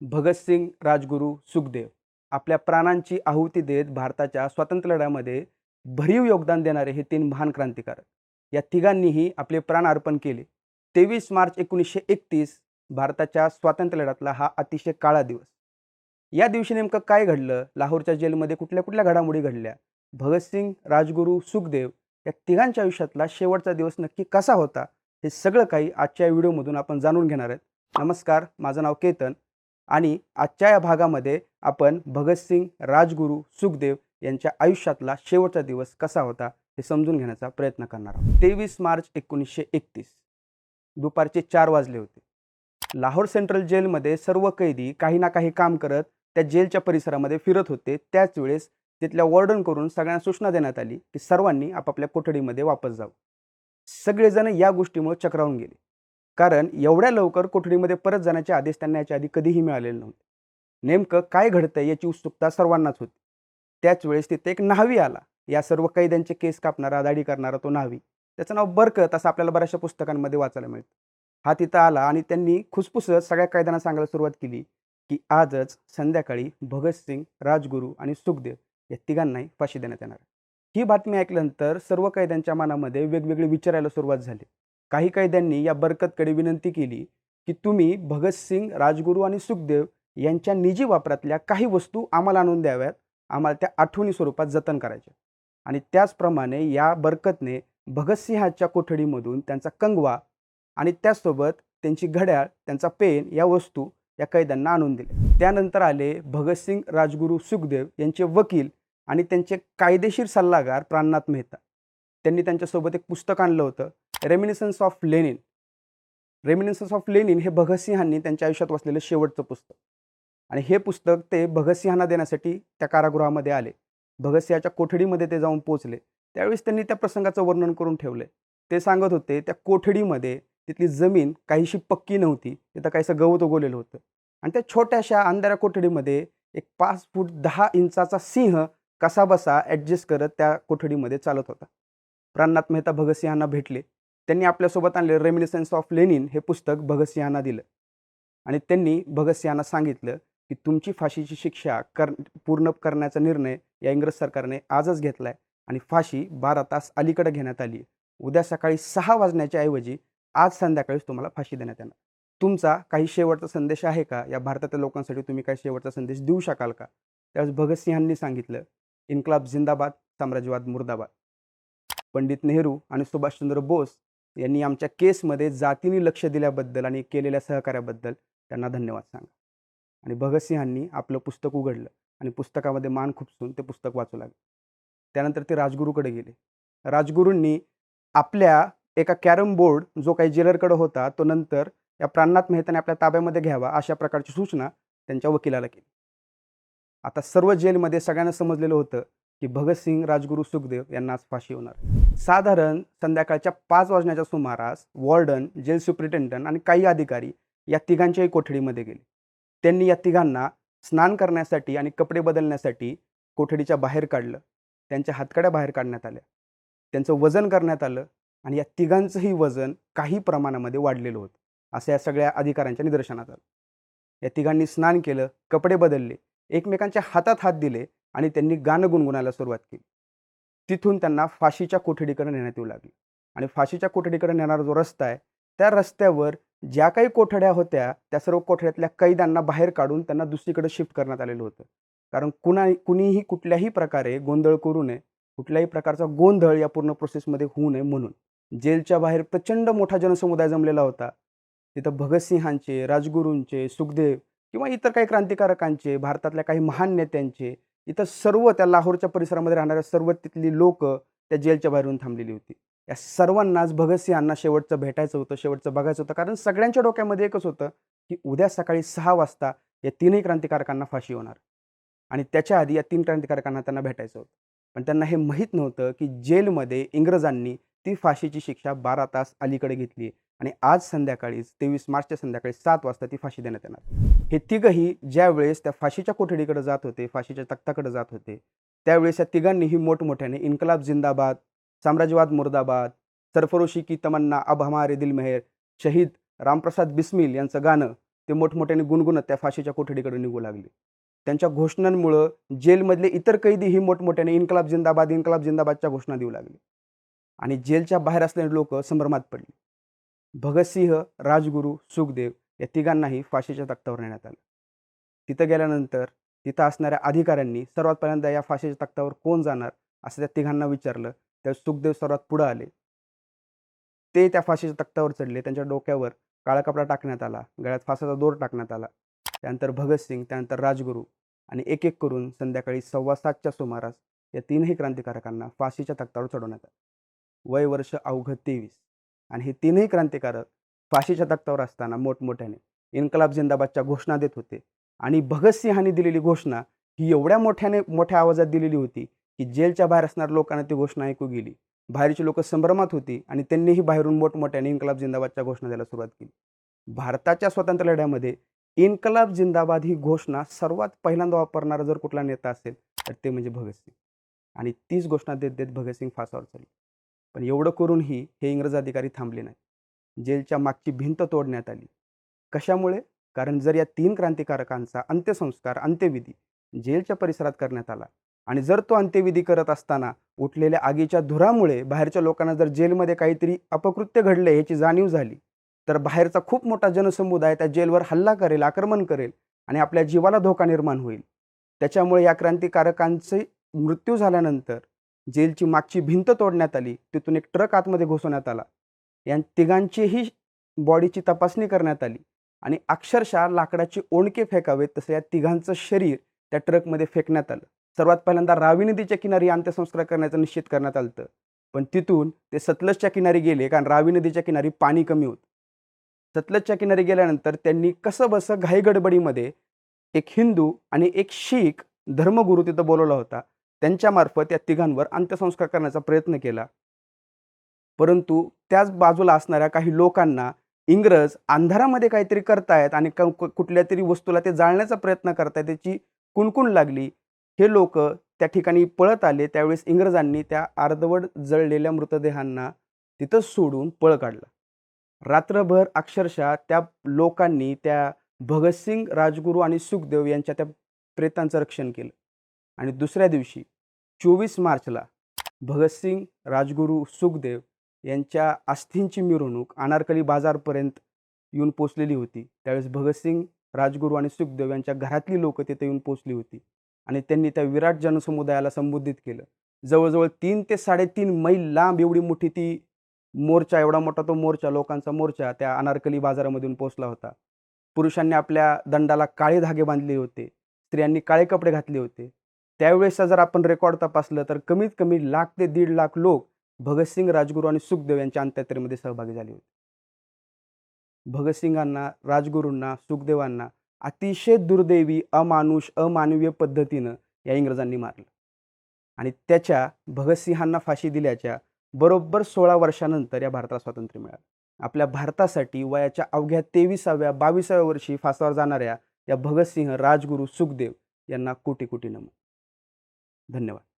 भगतसिंग राजगुरू सुखदेव आपल्या प्राणांची आहुती देत भारताच्या स्वातंत्र्य लढ्यामध्ये भरीव योगदान देणारे हे तीन महान क्रांतिकारक. या तिघांनीही आपले प्राण अर्पण केले. तेवीस मार्च एकोणीसशे एकतीस भारताच्या स्वातंत्र्य लढ्यातला हा अतिशय काळा दिवस. या दिवशी नेमकं काय घडलं? लाहोरच्या जेलमध्ये कुठल्या कुठल्या घडामोडी घडल्या? भगतसिंग राजगुरू सुखदेव या तिघांच्या आयुष्यातला शेवटचा दिवस नक्की कसा होता? हे सगळं काही आजच्या व्हिडिओमधून आपण जाणून घेणार आहेत. नमस्कार माझं नाव केतन. आणि आजच्या या भागामध्ये आपण भगतसिंग राजगुरू सुखदेव यांच्या आयुष्यातला शेवटचा दिवस कसा होता हे समजून घेण्याचा प्रयत्न करणार आहोत. तेवीस मार्च एकोणीसशे एकतीस. दुपारचे चार वाजले होते. लाहोर सेंट्रल जेलमध्ये सर्व कैदी काही ना काही काम करत त्या जेलच्या परिसरामध्ये फिरत होते. त्याच वेळेस तिथल्या वॉर्डन करून सगळ्यांना सूचना देण्यात आली की सर्वांनी आपापल्या कोठडीमध्ये वापस जावं. सगळेजण या गोष्टीमुळे चक्रावून गेले. कारण एवढ्या लवकर कोठडीमध्ये परत जाण्याचे आदेश त्यांना याच्या आधी कधीही मिळालेले नव्हते. नेमकं काय घडतंय याची उत्सुकता सर्वांनाच होती. त्याच वेळेस तिथे एक न्हावी आला. या सर्व कैद्यांचे केस कापणारा दाढी करणारा तो न्हावी. त्याचं नाव बरकत असं आपल्याला बऱ्याचशा पुस्तकांमध्ये वाचायला मिळतं. हा तिथं आला आणि त्यांनी खुसफुसत सगळ्या कैद्यांना सांगायला सुरुवात केली की आजच संध्याकाळी भगतसिंग राजगुरू आणि सुखदेव या तिघांनाही फाशी देण्यात येणार ही बातमी ऐकल्यानंतर सर्व कैद्यांच्या मनामध्ये वेगवेगळे विचारायला सुरुवात झाली. काही कैद्यांनी या बरकतकडे विनंती केली की तुम्ही भगतसिंग राजगुरू आणि सुखदेव यांच्या निजी वापरातल्या काही वस्तू आम्हाला आणून द्याव्यात. आम्हाला त्या आठवणी स्वरूपात जतन करायच्या आणि त्याचप्रमाणे या बरकतने भगतसिंहाच्या कोठडीमधून त्यांचा कंगवा आणि त्याचसोबत त्यांची घड्याळ त्यांचा पेन या वस्तू या कैद्यांना आणून दिल्या. त्यानंतर आले भगतसिंग राजगुरू सुखदेव यांचे वकील आणि त्यांचे कायदेशीर सल्लागार प्राणनाथ मेहता. त्यांनी त्यांच्यासोबत एक पुस्तक आणलं होतं. Reminiscences of Lenin reminiscences of Lenin हे भगतसिंहांनी त्यांच्या आयुष्यात वाचलेलं शेवटचं पुस्तक. आणि हे पुस्तक ते भगतसिंहांना देण्यासाठी त्या कारागृहामध्ये आले. भगतसिंहाच्या कोठडीमध्ये ते जाऊन पोचले त्यावेळेस त्यांनी त्या प्रसंगाचं वर्णन करून ठेवले ते सांगत होते त्या कोठडीमध्ये तिथली जमीन काहीशी पक्की नव्हती. तिथं काहीसं गवत उगवलेलं होतं. आणि त्या छोट्याशा अंधाऱ्या कोठडीमध्ये एक पाच फूट दहा इंचाचा सिंह कसा बसा ॲडजस्ट करत त्या कोठडीमध्ये चालत होता. प्राणनाथ मेहता भगतसिंहांना भेटले. त्यांनी आपल्यासोबत आणले रेमिनिसन्स ऑफ लेनिन हे पुस्तक भगतसिंहांना दिलं. आणि त्यांनी भगतसिंहांना सांगितलं की तुमची फाशीची शिक्षा कर पूर्ण करण्याचा निर्णय या इंग्रज सरकारने आजच घेतला आहे आणि फाशी बारा तास अलीकडे घेण्यात आली उद्या सकाळी सहा वाजण्याच्या ऐवजी आज संध्याकाळीच तुम्हाला फाशी देण्यात येणार. तुमचा काही शेवटचा संदेश आहे का? या भारतातल्या लोकांसाठी तुम्ही काही शेवटचा संदेश देऊ शकाल का? त्यावेळेस भगतसिंहांनी सांगितलं इन्कलाब जिंदाबाद साम्राज्यवाद मुर्दाबाद. पंडित नेहरू आणि सुभाषचंद्र बोस यांनी आमच्या केसमध्ये जातीने लक्ष दिल्याबद्दल आणि केलेल्या सहकार्याबद्दल त्यांना धन्यवाद सांगा. आणि भगतसिंहांनी आपलं पुस्तक उघडलं आणि पुस्तकामध्ये मान खुपसून ते पुस्तक वाचू लागले. त्यानंतर ते राजगुरूकडे गेले. राजगुरूंनी आपल्या एका कॅरम बोर्ड जो काही जेलरकडे होता तो नंतर या प्राणनाथ मेहताने आपल्या ताब्यामध्ये घ्यावा अशा प्रकारची सूचना त्यांच्या वकिलाला केली. आता सर्व जेलमध्ये सगळ्यांना समजलेलं होतं की भगतसिंग राजगुरू सुखदेव यांना आज फाशी होणार साधारण संध्याकाळच्या पाच वाजण्याच्या सुमारास वॉर्डन जेल सुप्रिटेंडंट आणि काही अधिकारी या तिघांच्याही कोठडीमध्ये गेले. त्यांनी या तिघांना स्नान करण्यासाठी आणि कपडे बदलण्यासाठी कोठडीच्या बाहेर काढलं. त्यांच्या हातकड्या बाहेर काढण्यात आल्या. त्यांचं वजन करण्यात आलं आणि या तिघांचंही वजन काही प्रमाणामध्ये वाढलेलं होतं असं या सगळ्या अधिकाऱ्यांच्या निदर्शनात आलं. या तिघांनी स्नान केलं कपडे बदलले एकमेकांच्या हातात हात दिले आणि त्यांनी गाणं गुणगुणायला सुरुवात केली. तिथून त्यांना फाशीच्या कोठडीकडे नेण्यात येऊ लागली. आणि फाशीच्या कोठडीकडे नेणारा जो रस्ता आहे त्या रस्त्यावर ज्या काही कोठड्या होत्या त्या सर्व कोठड्यातल्या कैद्यांना बाहेर काढून त्यांना दुसरीकडे शिफ्ट करण्यात आलेलं होतं. कारण कुणा कुणीही कुठल्याही प्रकारे गोंधळ करू नये कुठल्याही प्रकारचा गोंधळ या पूर्ण प्रोसेसमध्ये होऊ नये म्हणून. जेलच्या बाहेर प्रचंड मोठा जनसमुदाय जमलेला होता. तिथं भगतसिंहांचे राजगुरूंचे सुखदेव किंवा इतर काही क्रांतिकारकांचे भारतातल्या काही महान नेत्यांचे इथं सर्व त्या लाहोरच्या परिसरामध्ये राहणाऱ्या सर्व तिथली लोक त्या जेलच्या बाहेरून थांबलेली होती. या सर्वांनाच भगतसिंहांना शेवटचं भेटायचं होतं शेवटचं बघायचं होतं. कारण सगळ्यांच्या डोक्यामध्ये एकच होतं की उद्या सकाळी सहा वाजता या तीनही क्रांतिकारकांना फाशी होणार. आणि त्याच्या आधी या तीन क्रांतिकारकांना त्यांना भेटायचं होतं. पण त्यांना हे माहीत नव्हतं की जेलमध्ये इंग्रजांनी ती फाशीची शिक्षा बारा तास अलीकडे घेतली आणि आज संध्याकाळीच तेवीस मार्चच्या संध्याकाळी सात वाजता ती फाशी देण्यात येणार. हे तिघही ज्या वेळेस त्या फाशीच्या कोठडीकडे जात होते फाशीच्या तख्ताकडे जात होते त्यावेळेस या तिघांनीही मोठमोठ्याने इन्कलाब जिंदाबाद साम्राज्यवाद मुर्दाबाद सरफरोशी की तमन्ना अब हमारे दिल मेहर शहीद रामप्रसाद बिस्मिल यांचं गाणं ते मोठमोठ्याने गुणगुणत त्या फाशीच्या कोठडीकडे निघू लागले. त्यांच्या घोषणांमुळं जेलमधले इतर कैदीही मोठमोठ्याने इन्कलाब जिंदाबाद इन्कलाब जिंदाबादच्या घोषणा देऊ लागले. आणि जेलच्या बाहेर असलेले लोक संभ्रमात पडले. भगतसिंह राजगुरू सुखदेव या तिघांनाही फाशीच्या तख्तावर नेण्यात आलं. तिथं गेल्यानंतर तिथं असणाऱ्या अधिकाऱ्यांनी सर्वात पहिल्यांदा या फाशीच्या तख्तावर कोण जाणार असं त्या तिघांना विचारलं. त्या सुखदेव सर्वात पुढं आले. ते त्या फाशीच्या तख्तावर चढले. त्यांच्या डोक्यावर काळा कपडा टाकण्यात आला. गळ्यात फासाचा दोर टाकण्यात आला. त्यानंतर भगतसिंग त्यानंतर राजगुरू आणि एक एक करून संध्याकाळी सव्वा सातच्या सुमारास या तीनही क्रांतिकारकांना फाशीच्या तख्तावर चढवण्यात आलं. वय वर्ष अवघं तेवीस. आणि हे तीनही क्रांतिकारक फाशीच्या तख्तावर असताना मोठमोठ्याने इन्कलाब जिंदाबादच्या घोषणा देत होते. आणि भगतसिंहांनी दिलेली घोषणा ही एवढ्या मोठ्याने मोठ्या आवाजात दिलेली होती की जेलच्या बाहेर असणाऱ्या लोकांना ती घोषणा ऐकू गेली. बाहेरची लोक संभ्रमात होती आणि त्यांनीही बाहेरून मोठमोठ्याने इन्कलाब जिंदाबादच्या घोषणा द्यायला सुरुवात केली. भारताच्या स्वातंत्र्य लढ्यामध्ये इन्कलाब जिंदाबाद ही घोषणा सर्वात पहिल्यांदा वापरणारा जर कुठला नेता असेल तर ते म्हणजे भगतसिंग. आणि तीच घोषणा देत देत भगतसिंग फासावर चढले. पण एवढं करूनही हे इंग्रज अधिकारी थांबले नाही जेलच्या मागची भिंत तोडण्यात आली. कशामुळे? कारण जर या तीन क्रांतिकारकांचा अंत्यसंस्कार अंत्यविधी जेलच्या परिसरात करण्यात आला आणि जर तो अंत्यविधी करत असताना उठलेल्या आगीच्या धुरामुळे बाहेरच्या लोकांना जर जेलमध्ये काहीतरी अपकृत्य घडले याची जाणीव झाली तर बाहेरचा खूप मोठा जनसमुदाय त्या जेलवर हल्ला करेल आक्रमण करेल आणि आपल्या जीवाला धोका निर्माण होईल. त्याच्यामुळे या क्रांतिकारकांचे मृत्यू झाल्यानंतर जेलची मागची भिंत तोडण्यात आली. तिथून एक ट्रक आतमध्ये घुसवण्यात आला. या तिघांचीही बॉडीची तपासणी करण्यात आली. आणि अक्षरशः लाकडाची ओणके फेकावेत तसं या तिघांचं शरीर त्या ट्रकमध्ये फेकण्यात आलं. सर्वात पहिल्यांदा रावी नदीच्या किनारी अंत्यसंस्कार करण्याचं निश्चित करण्यात आलं पण तिथून ते सतलजच्या किनारी गेले कारण रावी नदीच्या किनारी पाणी कमी होतं. सतलजच्या किनारी गेल्यानंतर त्यांनी कसं बसं घाईगडबडीमध्ये एक हिंदू आणि एक शीख धर्मगुरू तिथं बोलवला होता. त्यांच्यामार्फत या तिघांवर अंत्यसंस्कार करण्याचा प्रयत्न केला. परंतु त्याच बाजूला असणाऱ्या काही लोकांना इंग्रज अंधारामध्ये काहीतरी करतायत आणि कुठल्या तरी वस्तूला ते जाळण्याचा प्रयत्न करतायत त्याची कुणकुण लागली हे लोक त्या ठिकाणी पळत आले. त्यावेळेस इंग्रजांनी त्या अर्धवट जळलेल्या मृतदेहांना तिथंच सोडून पळ काढला. रात्रभर अक्षरशः त्या लोकांनी त्या भगतसिंग राजगुरू आणि सुखदेव यांच्या त्या प्रेतांचं रक्षण केलं. आणि दुसऱ्या दिवशी चोवीस मार्चला भगतसिंग राजगुरू सुखदेव यांच्या अस्थींची मिरवणूक अनारकली बाजारपर्यंत येऊन पोचलेली होती. त्यावेळेस भगतसिंग राजगुरू आणि सुखदेव यांच्या घरातली लोक तिथे येऊन पोचली होती आणि त्यांनी त्या विराट जनसमुदायाला संबोधित केलं. जवळजवळ तीन ते साडेतीन मैल लांब एवढी मोठी ती मोर्चा एवढा मोठा तो मोर्चा लोकांचा मोर्चा त्या अनारकली बाजारामधून पोचला होता. पुरुषांनी आपल्या दंडाला काळे धागे बांधले होते. स्त्रियांनी काळे कपडे घातले होते. त्यावेळेसचा जर आपण रेकॉर्ड तपासलं तर कमीत कमी लाख ते दीड लाख लोक भगतसिंग राजगुरू आणि सुखदेव यांच्या अंत्ययात्रेमध्ये सहभागी झाले होते. भगतसिंगांना राजगुरूंना सुखदेवांना अतिशय दुर्दैवी अमानुष अमानवीय पद्धतीनं या इंग्रजांनी मारलं. आणि त्याच्या भगतसिंहांना फाशी दिल्याच्या बरोबर सोळा वर्षानंतर या भारताला स्वातंत्र्य मिळालं. आपल्या भारतासाठी वयाच्या अवघ्या तेविसाव्या बावीसाव्या वर्षी फासावर जाणाऱ्या या भगतसिंह राजगुरू सुखदेव यांना कोटी कोटी नमन. धन्यवाद.